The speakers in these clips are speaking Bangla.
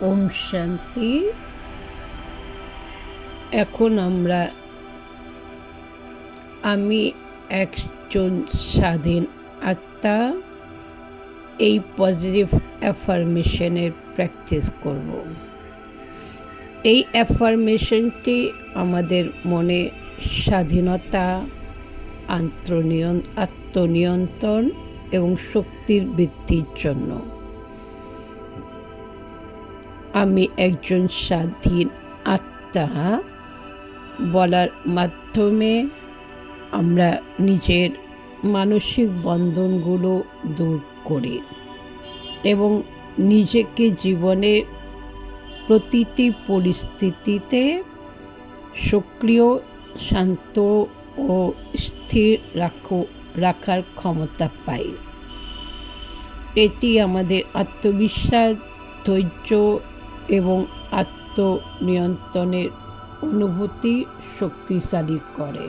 ওম শান্তি। এখন আমরা, আমি একজন স্বাধীন আত্মা, এই পজিটিভ অ্যাফার্মেশনের প্র্যাকটিস করব। এই অ্যাফার্মেশনটি আমাদের মনে স্বাধীনতা, আত্মনিয়ন, আত্মনিয়ন্ত্রণ এবং শক্তির বৃদ্ধির জন্য। আমি একজন স্বাধীন আত্মা বলার মাধ্যমে আমরা নিজের মানসিক বন্ধনগুলো দূর করি এবং নিজেকে জীবনের প্রতিটি পরিস্থিতিতে সক্রিয়, শান্ত ও স্থির রাখো, রাখার ক্ষমতা পাই। এটি আমাদের আত্মবিশ্বাস, ধৈর্য এবং আত্মনিয়ন্ত্রণের অনুভূতি শক্তিশালী করে।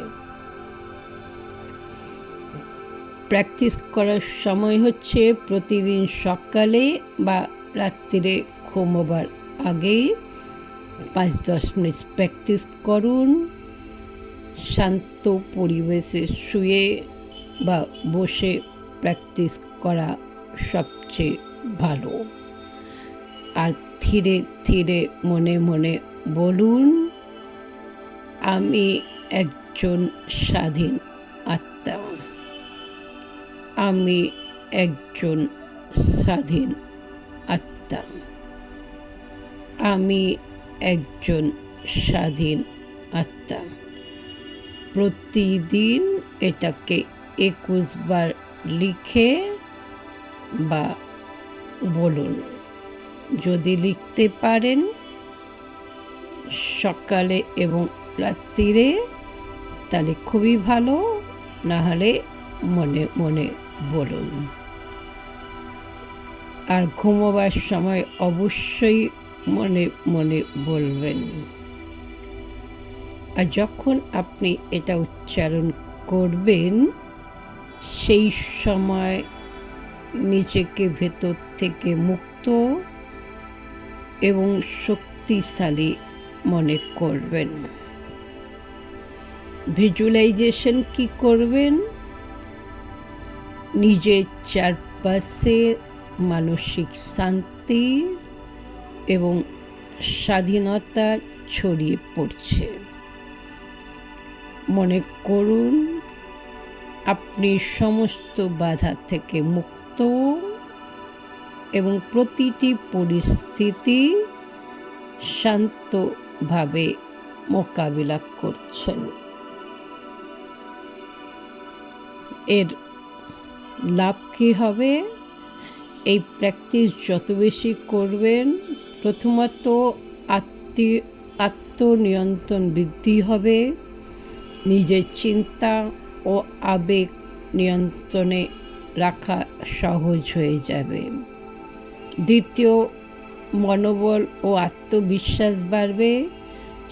প্র্যাকটিস করার সময় হচ্ছে প্রতিদিন সকালে বা রাত্রিরে ঘুমোবার আগেই পাঁচ দশ মিনিট প্র্যাকটিস করুন। শান্ত পরিবেশে শুয়ে বা বসে প্র্যাকটিস করা সবচেয়ে ভালো। আর ধীরে ধীরে মনে মনে বলুন, আমি একজন স্বাধীন আত্মা। আমি একজন স্বাধীন আত্মা। আমি একজন স্বাধীন আত্মা। প্রতিদিন এটাকে একুশ বার লিখে বা বলুন। যদি লিখতে পারেন, সকালে এবং রাত্রিরে, তাহলে খুবই ভালো না হলে মনে মনে বলুন। আর ঘুমোবার সময় অবশ্যই মনে মনে বলবেন। আর যখন আপনি এটা উচ্চারণ করবেন, সেই সময় নিজেকে ভেতর থেকে মুক্ত এবং শক্তিশালী মনে করবেন। ভিজুয়ালাইজেশন কি করবেন? নিজের চারপাশে মানসিক শান্তি এবং স্বাধীনতা ছড়িয়ে পড়ছে। মনে করুন, আপনি সমস্ত বাধা থেকে মুক্ত। এবং প্রতিটি পরিস্থিতি শান্তভাবে মোকাবিলা করছেন। এর লাভ কী হবে? এই প্র্যাকটিস যত বেশি করবেন, প্রথমত আত্মীয় আত্মনিয়ন্ত্রণ বৃদ্ধি হবে। নিজের চিন্তা ও আবেগ নিয়ন্ত্রণে রাখা সহজ হয়ে যাবে। দ্বিতীয় মনোবল ও আত্মবিশ্বাস বাড়বে।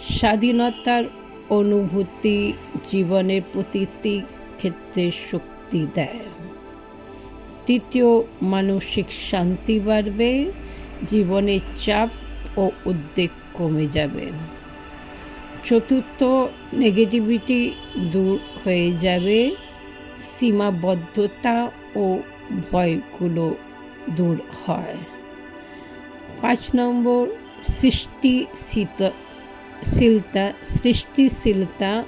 স্বাধীনতার অনুভূতি জীবনের প্রতিটি ক্ষেত্রে শক্তি দেয়। তৃতীয় মানসিক শান্তি বাড়বে। জীবনের চাপ ও উদ্বেগ কমে যাবে। চতুর্থ নেগেটিভিটি দূর হয়ে যাবে। সীমাবদ্ধতা ও ভয়গুলো দূর হয়। পাঁচ নম্বর সৃষ্টিশীলতা সৃষ্টিশীলতা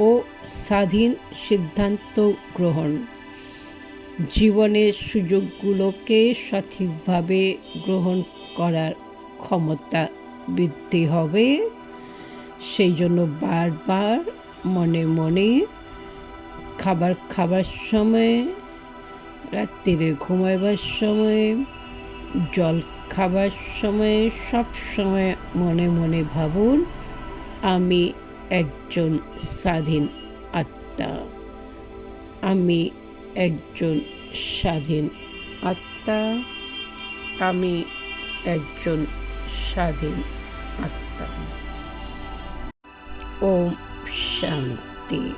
ও স্বাধীন সিদ্ধান্ত গ্রহণ। জীবনের সুযোগগুলোকে সঠিকভাবে গ্রহণ করার ক্ষমতা বৃদ্ধি হবে। সেই জন্য বারবার মনে মনে খাবার খাবার সময় রাত্রিরে ঘুমাইবার সময়ে, জল খাবার সময়ে, সব সময় মনে মনে ভাবুন, আমি একজন স্বাধীন আত্মা। আমি একজন স্বাধীন আত্মা। আমি একজন স্বাধীন আত্মা। ওম শান্তি।